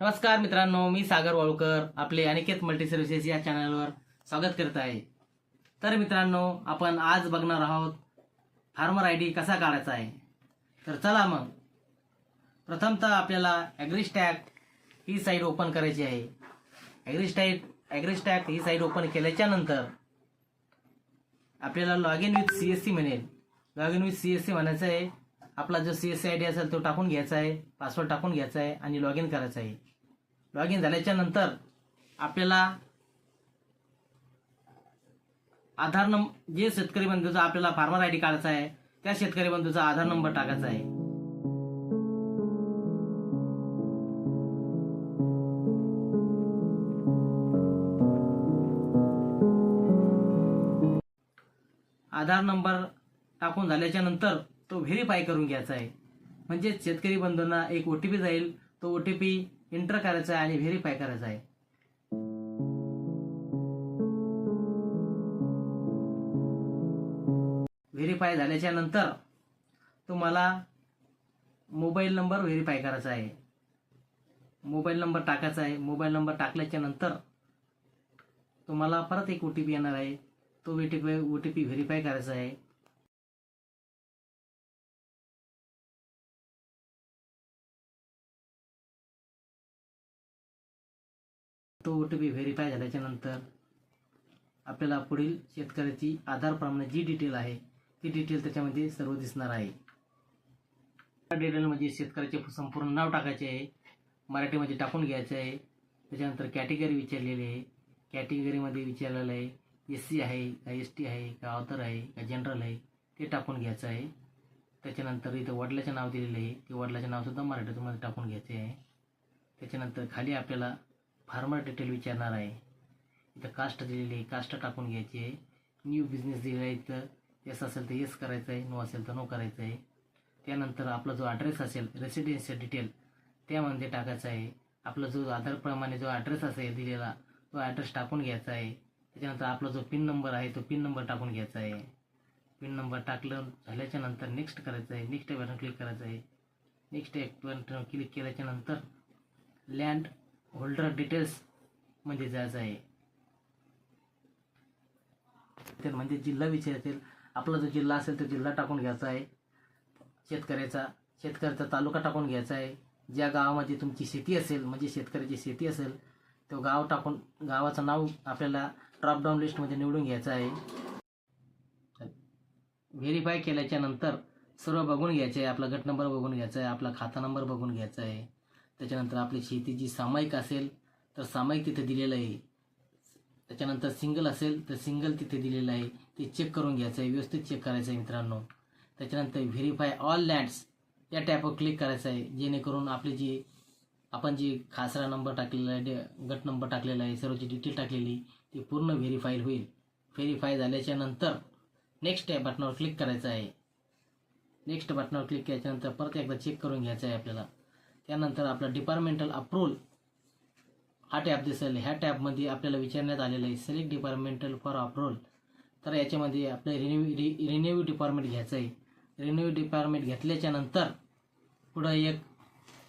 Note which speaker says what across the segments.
Speaker 1: नमस्कार मित्रांनो मी सागर वाळूकर आपले अनिकेत मल्टी सर्व्हिसेस या चॅनलवर स्वागत करत आहे. तर मित्रांनो आपण आज बघणार आहोत फार्मर आय डी कसा काढायचा आहे. तर चला मग. प्रथमतः आपल्याला ॲग्रिस्टॅक ही साईट ओपन करायची आहे. ॲग्रिस्टॅक ॲग्रिस्टॅक ही साईट ओपन केल्याच्यानंतर आपल्याला log in with C S C म्हणेल. Log in with C S C म्हणायचं आहे. आपला जो C S C I D असेल तो टाकून घ्यायचा आहे पासवर्ड टाकून घ्यायचा आहे आणि लॉग इन करायचं आहे. लॉग इन झाल्याच्यानंतर आपल्याला आधार नंबर जे शेतकरी बंधूचा आपल्याला फार्मर आय डी काढायचा आहे त्या शेतकरी बंधूचा आधार नंबर टाकायचा आहे. आधार नंबर टाकून झाल्याच्यानंतर तो व्हेरीफाय करून घ्यायचा आहे. म्हणजे शेतकरी बंधूंना एक ओ टी पी जाईल. तो ओ टी पी एंटर करायचा आहे आणि व्हेरीफाय करायचा आहे. व्हेरीफाय झाल्याच्यानंतर तुम्हाला मोबाईल नंबर व्हेरीफाय करायचा आहे. मोबाईल नंबर टाकायचा आहे. मोबाईल नंबर टाकल्याच्या नंतर तुम्हाला परत एक ओ टी पी येणार आहे. तो O T P O T P verify करायचा आहे. तो ओ टी पी व्हेरीफाय झाल्याच्यानंतर आपल्याला पुढील शेतकऱ्याची आधारप्रमाणे जी डिटेल आहे ती डिटेल त्याच्यामध्ये सर्व दिसणार आहे. त्या डिटेलमध्ये शेतकऱ्याचे संपूर्ण नाव टाकायचे आहे मराठीमध्ये टाकून घ्यायचं आहे. त्याच्यानंतर कॅटेगरी विचारलेली आहे. कॅटेगरीमध्ये विचारलेलं आहे एस सी आहे का एस टी आहे का ऑथर आहे का जनरल आहे ते टाकून घ्यायचं आहे. त्याच्यानंतर इथं वडिलाचं नाव दिलेलं आहे ते वडिलाचं नावसुद्धा मराठीमध्ये टाकून घ्यायचे आहे. त्याच्यानंतर खाली आपल्याला फार्मर डिटेल विचारणार आहे. इथं कास्ट दिलेली आहे कास्ट टाकून घ्यायची आहे. न्यू बिझनेस दिलेला आहे इथं. येस असेल तर येस करायचं आहे नो असेल तर नो करायचं आहे. त्यानंतर आपला जो ॲड्रेस असेल रेसिडेन्शियल डिटेल त्यामध्ये टाकायचा आहे. आपला जो आधारप्रमाणे जो ॲड्रेस असेल दिलेला तो ॲड्रेस टाकून घ्यायचा आहे. त्याच्यानंतर आपला जो पिन नंबर आहे तो पिन नंबर टाकून घ्यायचा आहे. पिन नंबर टाकलं झाल्याच्यानंतर नेक्स्ट करायचं आहे. नेक्स्ट बटन क्लिक करायचं आहे. नेक्स्ट बटन क्लिक केल्याच्यानंतर लँड होल्डर डिटेल्समध्ये जायचं आहे. तर म्हणजे जिल्हा विचारतील आपला जो जिल्हा असेल तो जिल्हा टाकून घ्यायचा आहे. शेतकऱ्याचा शेतकऱ्याचा तालुका टाकून घ्यायचा आहे. ज्या गावामध्ये तुमची शेती असेल म्हणजे शेतकऱ्याची शेती असेल तो गाव टाकून गावाचं नाव आपल्याला ड्रॉपडाऊन लिस्टमध्ये निवडून घ्यायचं आहे. व्हेरीफाय केल्याच्यानंतर सर्व बघून घ्यायचं आहे. आपला गट नंबर बघून घ्यायचा आहे. आपला खाता नंबर बघून घ्यायचा आहे. त्याच्यानंतर आपली शेती जी सामायिक असेल तर सामायिक तिथे दिलेलं आहे. त्याच्यानंतर सिंगल असेल तर सिंगल तिथे दिलेलं आहे. ते चेक करून घ्यायचं आहे व्यवस्थित चेक करायचं आहे मित्रांनो. त्याच्यानंतर व्हेरीफाय ऑल लँड्स या टॅपवर क्लिक करायचं आहे जेणेकरून आपली जी आपण जी खासरा नंबर टाकलेला आहे डे- गट नंबर टाकलेला आहे सर्वची डिटेल टाकलेली ती पूर्ण व्हेरीफाईल होईल. व्हेरीफाय झाल्याच्यानंतर नेक्स्ट या बटनावर क्लिक करायचं आहे. नेक्स्ट बटनावर क्लिक केल्याच्यानंतर परत एकदा चेक करून घ्यायचं आहे आपल्याला. त्यानंतर आपला डिपार्टमेंटल अप्रूव्हल हा टॅब दिसेल. ह्या टॅबमध्ये आपल्याला विचारण्यात आलेलं आहे सिलेक्ट डिपार्टमेंटल फॉर अप्रूव्हल तर याच्यामध्ये आपलं रिन्यू रि रिन्यू डिपार्टमेंट घ्यायचं आहे. रिन्यू डिपार्टमेंट घेतल्याच्या नंतर पुढं एक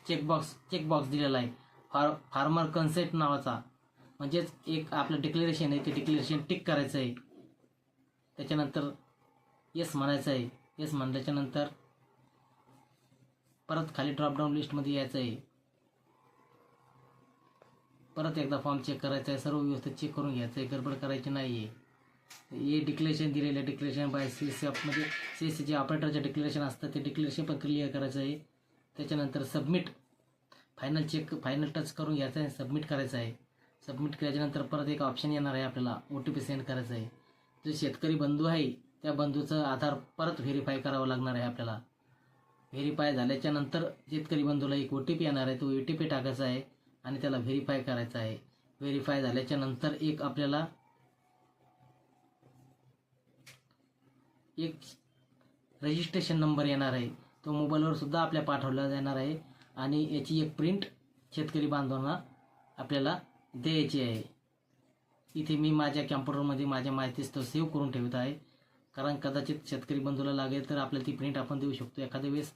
Speaker 1: चेकबॉक्स चेकबॉक्स दिलेला आहे. फार फार्मर कन्सेप्ट नावाचा. म्हणजेच एक आपलं डिक्लेरेशन आहे ते डिक्लेरेशन टिक करायचं आहे. त्याच्यानंतर येस म्हणायचं आहे. येस म्हणल्याच्यानंतर परत खाली ड्रॉपडाऊन लिस्टमध्ये यायचं आहे. परत एकदा फॉर्म चेक करायचा आहे सर्व व्यवस्थित चेक करून घ्यायचं आहे गडबड करायची नाही आहे हे डिक्लेरेशन दिलेलं आहे डिक्लेरेशन बाय सी सी म्हणजे सी सी जे ऑपरेटरचे डिक्लेरेशन असतं ते डिक्लेरेशन पण क्लिअर करायचं आहे. त्याच्यानंतर submit final check final touch करून घ्यायचं आहे सबमिट करायचं आहे. सबमिट केल्याच्यानंतर परत एक ऑप्शन येणार आहे आपल्याला ओ टी पी सेंड करायचं आहे. जो शेतकरी बंधू आहे त्या बंधूचं आधार परत व्हेरीफाय करावं लागणार आहे आपल्याला. व्हेरीफाय झाल्याच्यानंतर शेतकरी बंधूला एक ओ टी पी येणार आहे. तो ओ टी पी टाकायचा आहे आणि त्याला व्हेरीफाय करायचा आहे. व्हेरीफाय झाल्याच्यानंतर एक आपल्याला एक रजिस्ट्रेशन नंबर येणार आहे. तो मोबाईलवर सुद्धा आपल्या पाठवला जाणार आहे आणि याची एक प्रिंट शेतकरी बांधवांना आपल्याला द्यायची आहे. इथे मी माझ्या कॅम्प्युटरमध्ये माझ्या माहितीस तो सेव्ह करून ठेवत आहे. कारण कदाचित शेतकरी बंधूला लागेल तर आपल्याला ती प्रिंट आपण देऊ शकतो. एखाद्या वेळेस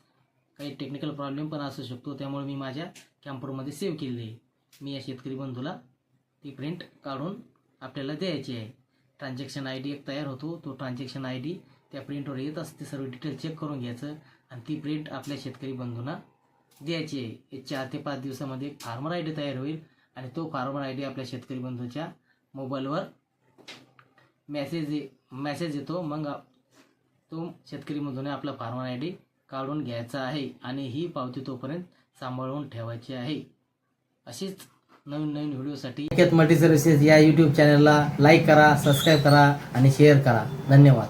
Speaker 1: काही टेक्निकल प्रॉब्लेम पण असू शकतो. त्यामुळे मी माझ्या कॅम्प्युटरमध्ये सेव्ह केलेली आहे. मी या शेतकरी बंधूला ती प्रिंट काढून आपल्याला द्यायची आहे. ट्रान्झॅक्शन आय डी एक तयार होतो. तो ट्रान्झॅक्शन आय डी त्या प्रिंटवर येत असते. सर्व डिटेल चेक करून घ्यायचं आणि ती प्रिंट आपल्या शेतकरी बंधूंना द्यायची आहे. एक चार ते पाच दिवसामध्ये एक फार्मर आय डी तयार होईल आणि तो फार्मर आय डी आपल्या शेतकरी बंधूच्या मोबाईलवर मेसेज मेसेज येतो. मग तो शेतकरी बंधूने आपला फार्मर आय डी काढून घ्यायचा आहे आणि ही पावती तोपर्यंत सांभाळून ठेवायची आहे. अशीच नवीन नवीन व्हिडिओसाठी मल्टी सर्व्हिसेस या यूट्यूब चॅनलला लाईक करा सबस्क्राईब करा आणि शेअर करा. धन्यवाद.